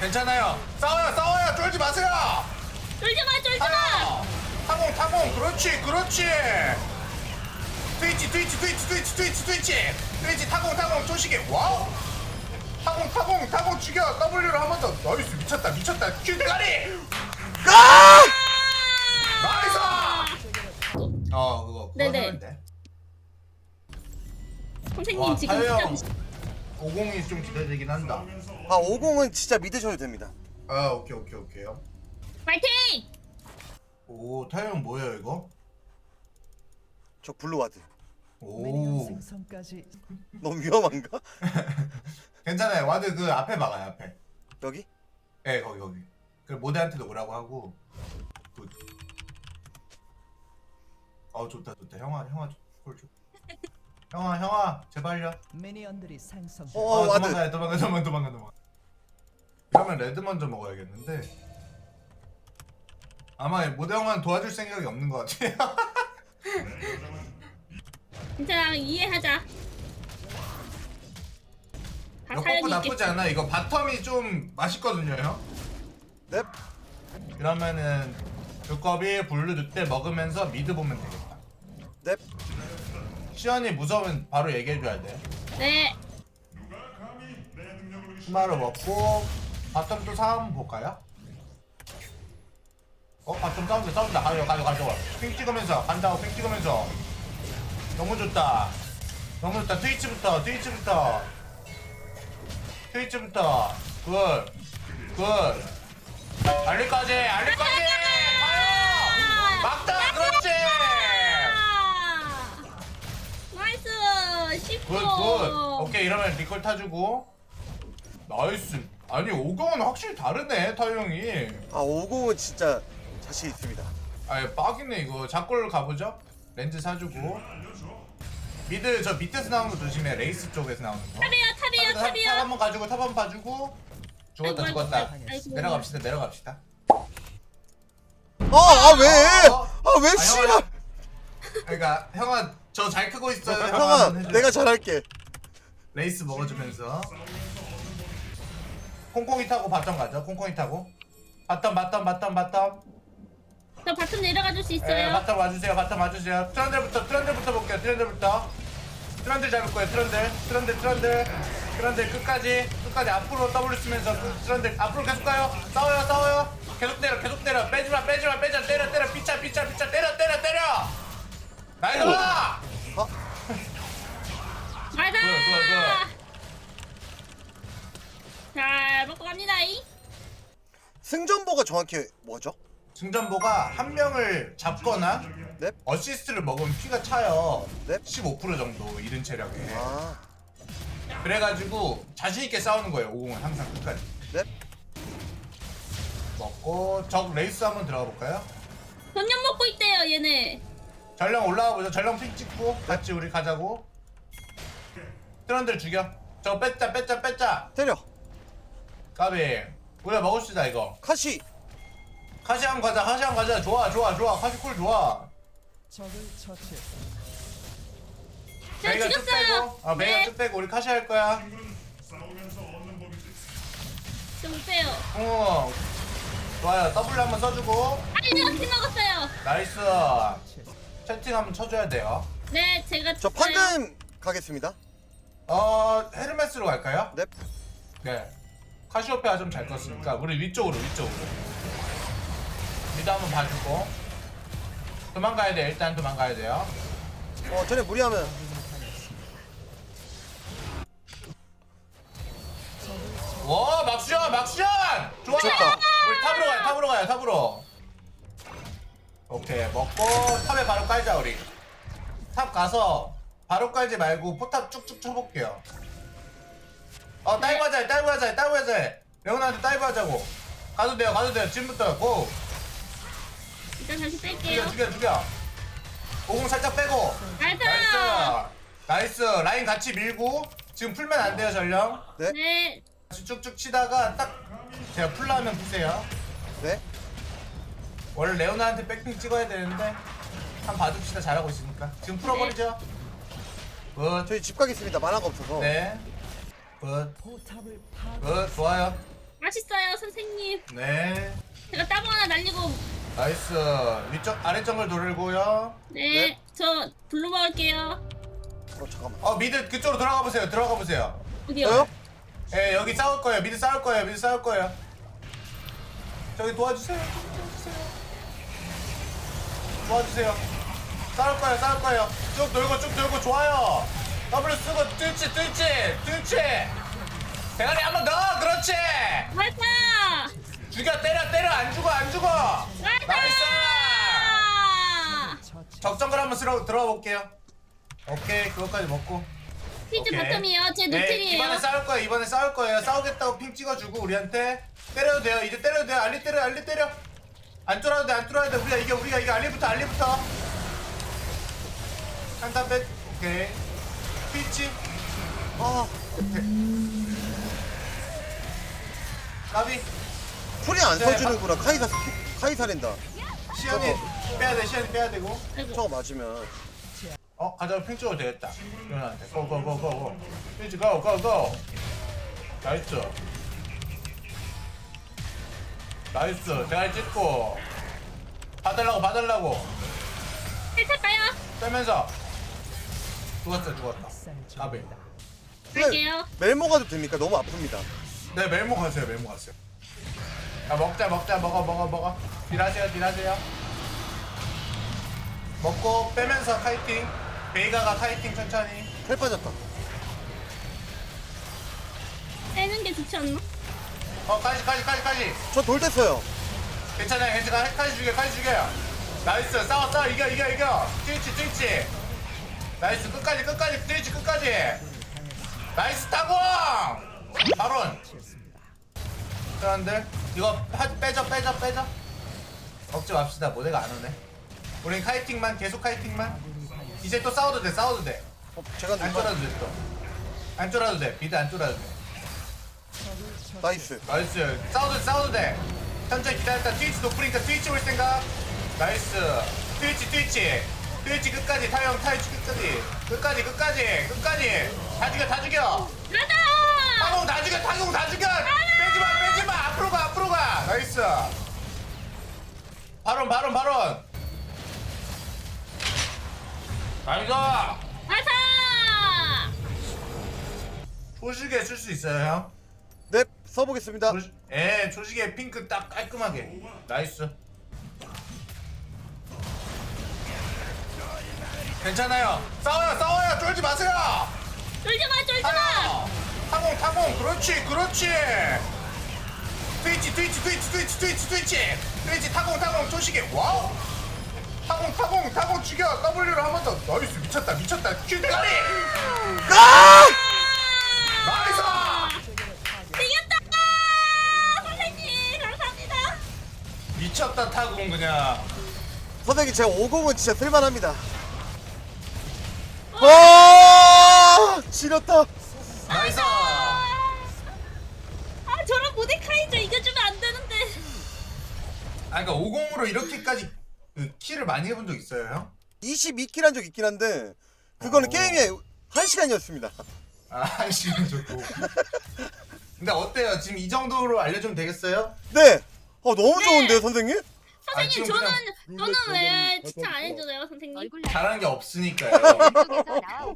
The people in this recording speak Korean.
괜찮아요. 싸워요, 싸워요. 쫄지 마세요. 쫄지 마, 쫄지 마. 타공, 타공. 그렇지, 그렇지. 트위치, 트위치, 트위치, 트위치, 트위치, 트위치. 트위치, 타공, 타공. 쪼시게. 와우. 타공, 타공, 타공 죽여. W를 한 번 더. 나이스, 미쳤다, 미쳤다. 큐 대가리. 아! 나이스. 어, 그거. 그거 네네. 하면 돼. 선생님 와, 지금 타요 진짜 형. 50이 좀 기대되긴 한다. 아 50은 진짜 믿으셔도 됩니다. 아, 오케이, 오케이, 오케이요. 파이팅! 오, 형 뭐예요, 이거? 저 블루와드. 오. 생성까지 너무 위험한가? 괜찮아요. 와드 그 앞에 막아요, 앞에. 여기? 예, 네, 거기 거기. 그 모델한테도 오라고 하고. 굿. 어 좋다 좋다. 형아 형아 콜 줘. 형아 형아 제발요. 미니언들이 생성. 어, 어, 와드. 도망가요 도망가 도망가 도망가 도망가. 그러면 레드 먼저 먹어야겠는데. 아마 모델 형만 도와줄 생각이 없는 것 같아요. 괜찮아, 이해하자. 다 이거 사연이 나쁘지 있겠지. 않아. 이거 바텀이 좀 맛있거든요, 형. 넵. 그러면은 두꺼비 블루 늑대 먹으면서 미드 보면 되겠다. 넵. 시연이 무서우면 바로 얘기해줘야 돼. 네. 수마로 먹고 바텀 또 상황 볼까요? 어 바텀 싸운다 싸운다. 가요 가요 가요. 핑 찍으면서 간다고 핑 찍으면서. 너무 좋다. 너무 좋다. 트위치부터 트위치부터. 트위치부터. 굿굿. 알리까지 알리까지 굿굿. 오케이 이러면 리콜 타주고. 나이스. 아니 오경은 확실히 다르네 타요 형이. 아 50은 진짜 자신 있습니다. 아예 빡이네 이거. 작골 가보죠? 렌즈 사주고. 미드 저 밑에서 나오는 거 조심해. 레이스 쪽에서 나오는 거. 탑이요, 탑이요, 탑, 탑 탑이요. 한번 가지고 탑 한번 봐주고. 죽었다 아이고, 죽었다. 아이고, 아이고. 내려갑시다 내려갑시다. 아 왜? 어? 아왜 아, 씨발? 그러니까 형아 저 잘 크고 있어요 형아. 내가 잘할게. 레이스 먹어주면서 콩콩이 타고 바텀 가죠 콩콩이 타고 바텀 바텀 바텀 바텀 저 바텀 내려가 줄 수 예, 있어요. 바텀 와주세요. 바텀 와주세요. 트런들부터 트런들부터 볼게요. 트런들부터. 트런들 잡을 거예요. 트런들. 트런들 트런들. 트런들 끝까지 끝까지 앞으로 W 쓰면서 그 트런들 앞으로 계속 가요. 싸워요 싸워요. 계속 때려 계속 때려. 빼지마 빼지마 빼자 때려 때려 정확히 뭐죠? 승전보가 한 명을 잡거나 넵. 어시스트를 먹으면 피가 차요. 넵. 15% 정도 잃은 체력에. 아 그래가지고 자신 있게 싸우는 거예요. 50은 항상 끝까지. 넵. 먹고 적 레이스 한번 들어가 볼까요? 전년 먹고 있대요, 얘네. 전령 올라가 보자. 전령 픽 찍고 같이 우리 가자고. 트런들 죽여. 저 뺐자 뺐자 뺐자. 때려. 까비. 우리가 먹읍시다 이거. 카시. 카시 한번 가자. 카시 한번 가자. 좋아 좋아 좋아. 카시 쿨 좋아. 제가 메이가 쭉 죽였어요. 빼고. 아 메이가 네. 쭉 빼고 우리 카시 할 거야. 좀 빼요. 어. 좋아요. W 한번 써주고. 아니, 제가 스킨 먹었어요. 나이스. 채팅 한번 쳐줘야 돼요. 네, 제가 저. 판금 가겠습니다. 어 헤르메스로 갈까요? 넵. 네. 카시오페아 좀 잘 껐으니까 우리 위쪽으로 위쪽으로. 미드 한번 봐주고. 도망가야 돼. 일단 도망가야 돼요. 어 전에 무리하면 와 막수전 막수전 좋아. 미쳤다. 우리 탑으로 가요. 탑으로 가요. 탑으로. 오케이 먹고 탑에 바로 깔자 우리. 탑 가서 바로 깔지 말고 포탑 쭉쭉 쳐볼게요. 어 다이브 하자 다이브 하자 다이브 하자. 레오나한테 다이브 하자고. 가도 돼요 가도 돼요 지금부터 고. 죽여. 죽여 오공 살짝 빼고 나이스! 나이스 나이스 라인 같이 밀고 지금 풀면 안 돼요 전령 네. 네. 다시 쭉쭉 치다가 딱 제가 풀라면 푸세요 네. 원래 레오나한테 백핑 찍어야 되는데 한 봐줍시다 잘하고 있으니까 지금 풀어버리죠 저희 집 가겠습니다. 만화가 없어서. 굿네 굿. 굿 좋아요 맛있어요 선생님. 네 제가 따봉 하나 날리고 나이스. 위쪽 아래 정글 돌리고요. 네, 네. 저 블루 먹을게요. 어 잠깐만. 어 미드 그쪽으로 들어가 보세요. 들어가 보세요. 어디요? 저요? 예 여기 싸울 거예요. 미드 싸울 거예요. 미드 싸울 거예요. 저기 도와주세요. 저기 도와주세요. 도와주세요 싸울 거예요. 싸울 거예요. 쭉 돌고 쭉 돌고. 좋아요. W 쓰고 뜰지 뜰지 뜰지. 대가리 한 번 더 그렇지. 맞다! 죽여 때려 때려. 안 죽어 안 죽어. 맞다! 나이스. 적정글 한번 쓸어 들어가 볼게요 오케이 그것까지 먹고 피즈 오케이. 바텀이에요. 제 네, 노틸이에요. 이번에 싸울 거예요. 이번에 싸울 거예요. 싸우겠다고 핑 찍어주고 우리한테 때려도 돼요. 이제 때려도 돼요. 알리 때려, 알리 때려. 안 쫄아도 돼, 안 쫄아도 돼. 우리가 이게 우리가 이게 알리부터, 알리부터. 한타 뺐. 오케이. 피치. 아 나비. 풀이 안 네, 써주는구나. 카이사 카이사랜다. 시연이 빼야 돼. 시연이 빼야 되고. 저거 맞으면 어, 가자. 핑 찍어도 되겠다. 이현한테. 고고고고고. 피치 고 고고. 나이스. 나이스. 대가리 찍고. 봐달라고 봐달라고. 헬탈까요? 빼면서 죽었어 죽었다 아베. 갈게요. 멜모 가도 됩니까? 너무 아픕니다. 네 멜모 가세요 멜모 가세요 야 먹자 먹자 먹어 먹어 먹어. 딜하세요 딜하세요. 먹고 빼면서 카이팅. 베이가가 카이팅 천천히. 살 빠졌다. 빼는 게 좋지 않나? 어 까지 까지 까지 까지 저 돌 됐어요. 괜찮아요 괜찮아. 카지 죽여 카지 죽여요. 나이스. 싸워 싸워. 이겨 이겨 이겨. 트위치 트위치. 나이스. 끝까지 끝까지. 트위치 끝까지. 나이스 따공 바론 그런데 이거 하, 빼죠 빼죠 빼죠? 걱정 맙시다. 모델가 안 오네. 우린 카이팅만 계속 카이팅만. 이제 또 싸워도 돼 싸워도 돼안 어, 제가 눈 쫄아도 돼또안 쫄아도 돼 비드 안 쫄아도 돼. 나이스. 나이스. 싸워도 돼 싸워도 돼. 천천히 기다렸다. 트위치 높으니까 트위치 올 생각. 나이스. 트위치 트위치. 트위치 끝까지 타영 타이치 끝까지. 끝까지 끝까지 끝까지. 다 죽여 다 죽여 가자! 타공 다 죽여 타공 다 죽여 빼지마 빼지마 앞으로 가 앞으로 가 나이스 바론 바론 바론 나이스 가자! 조식에 쓸 수 있어요 형네 써보겠습니다. 조시, 예, 조식에 핑크 딱 깔끔하게. 나이스. 괜찮아요. 싸워요, 싸워요. 쫄지 마세요. 쫄지 마, 쫄지 마! 타요. 타공, 타공. 그렇지, 그렇지. 트위치, 트위치, 트위치, 트위치, 트위치, 트위치. 트위치, 타공, 타공. 조식에. 와우. 타공, 타공, 타공 죽여. W로 한번 더. 나이스, 미쳤다, 미쳤다. 큐 대가리. 아! 나이스. 이겼다! 선생님, 감사합니다. 미쳤다, 타공 그냥. 선생님 제가 50은 진짜 쓸만합니다. 아 지렸다. 나이스. 아, 저런 모데카이저 이겨주면 안 되는데. 아 그러니까 50으로 이렇게까지 그 키를 많이 해본 적 있어요 형? 22킬 한 적 있긴 한데 그거는 어. 게임에 1시간이었습니다. 아 지금 좋고 근데 어때요? 지금 이 정도로 알려주면 되겠어요? 네. 어 너무 네. 좋은데요 선생님? 선생님, 지금 저는, 그냥 저는 왜 칭찬 안 해줘요, 선생님? 얼굴 잘하는 게 없으니까요 쪽에서 나와